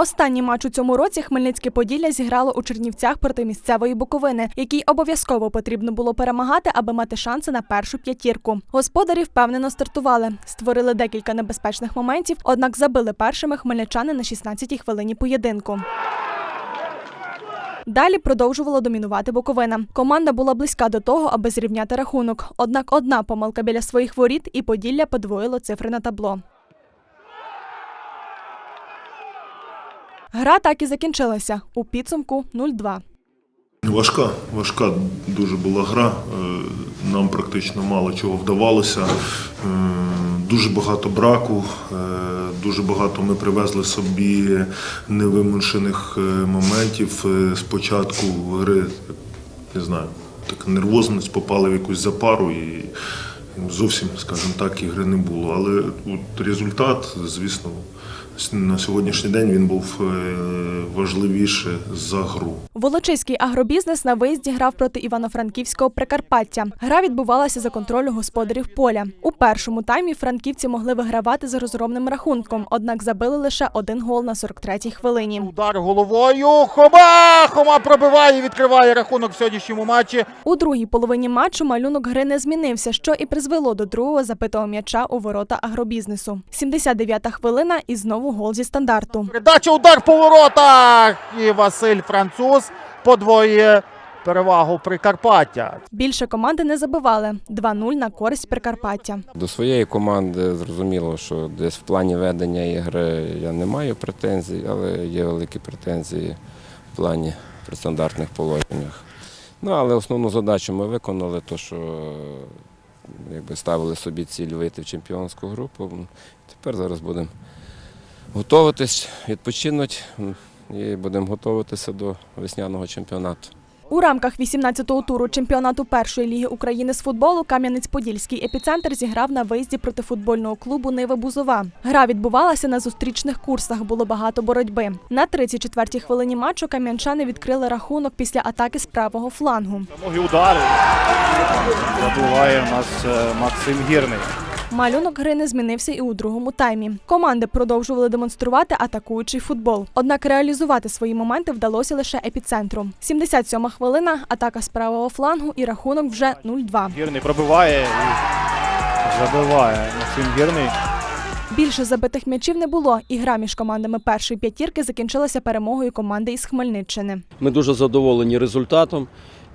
Останній матч у цьому році Хмельницьке Поділля зіграло у Чернівцях проти місцевої Буковини, якій обов'язково потрібно було перемагати, аби мати шанси на першу п'ятірку. Господарі впевнено стартували, створили декілька небезпечних моментів, однак забили першими хмельничани на 16-й хвилині поєдинку. Далі продовжувала домінувати Буковина. Команда була близька до того, аби зрівняти рахунок. Однак одна помилка біля своїх воріт і Поділля подвоїло цифри на табло. Гра так і закінчилася у підсумку 0-2. Важка, важка дуже була гра. Е, Нам практично мало чого вдавалося. Е, Дуже багато браку, е, дуже багато ми привезли собі невимушених моментів. Спочатку гри, не знаю, така нервозність попали в якусь запару і зовсім, скажімо так, ігри не було. Але от результат, звісно, на сьогоднішній день він був е, важливіше за гру. Волочиський агробізнес на виїзді грав проти Івано-Франківського Прикарпаття. Гра відбувалася за контролю господарів поля. У першому таймі франківці могли вигравати за розгромним рахунком, однак забили лише один гол на 43-й хвилині. Удар головою. Хома! Хома пробиває відкриває рахунок в сьогоднішньому матчі. У другій половині матчу малюнок гри не змінився, що і призвело до другого забитого м'яча у ворота агробізнесу. 79-та хвилина і знову гол зі стандарту. Передача удар по воротах. І Василь Француз подвоює перевагу Прикарпаття. Більше команди не забивали 2-0 на користь Прикарпаття. До своєї команди зрозуміло, що десь в плані ведення ігри я не маю претензій, але є великі претензії в плані при стандартних положеннях. Ну, але основну задачу ми виконали, то що якби ставили собі ціль вийти в чемпіонську групу. Тепер зараз будемо готуватись, відпочинути і будемо готуватися до весняного чемпіонату. У рамках 18-го туру чемпіонату першої ліги України з футболу Кам'янець-Подільський епіцентр зіграв на виїзді проти футбольного клубу Нива Бузова. Гра відбувалася на зустрічних курсах. Було багато боротьби. На 34-й хвилині матчу кам'янчани відкрили рахунок після атаки з правого флангу. Ноги удари. Забуває у нас е, Максим Гірний. Малюнок гри не змінився і у другому таймі. Команди продовжували демонструвати атакуючий футбол. Однак реалізувати свої моменти вдалося лише епіцентру. 77-ма хвилина, атака з правого флангу і рахунок вже 0-2. Гірний пробиває і забиває Максим Гірний. Більше забитих м'ячів не було, і гра між командами першої п'ятірки закінчилася перемогою команди із Хмельниччини. Ми дуже задоволені результатом.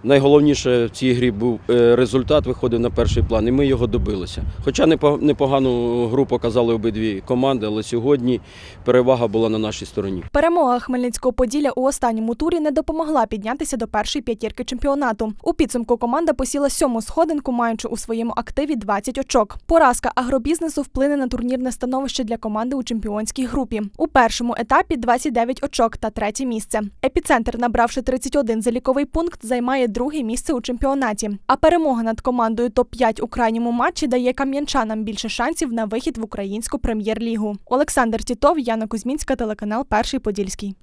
Найголовніше в цій грі був е, результат, виходив на перший план, і ми його добилися. Хоча непо- непогану гру показали обидві команди, але сьогодні перевага була на нашій стороні. Перемога Хмельницького Поділля у останньому турі не допомогла піднятися до першої п'ятірки чемпіонату. У підсумку команда посіла сьому сходинку, маючи у своєму активі 20 очок. Поразка агробізнесу вплине на турнірне становище для команди у чемпіонській групі. У першому етапі 29 очок та третє місце. Епіцентр, набравши 31 заліковий пункт, займає друге місце у чемпіонаті. А перемога над командою топ-5 у крайньому матчі дає кам'янчанам більше шансів на вихід в українську прем'єр-лігу. Олександр Тітов, Яна Кузьмінська, телеканал Перший Подільський.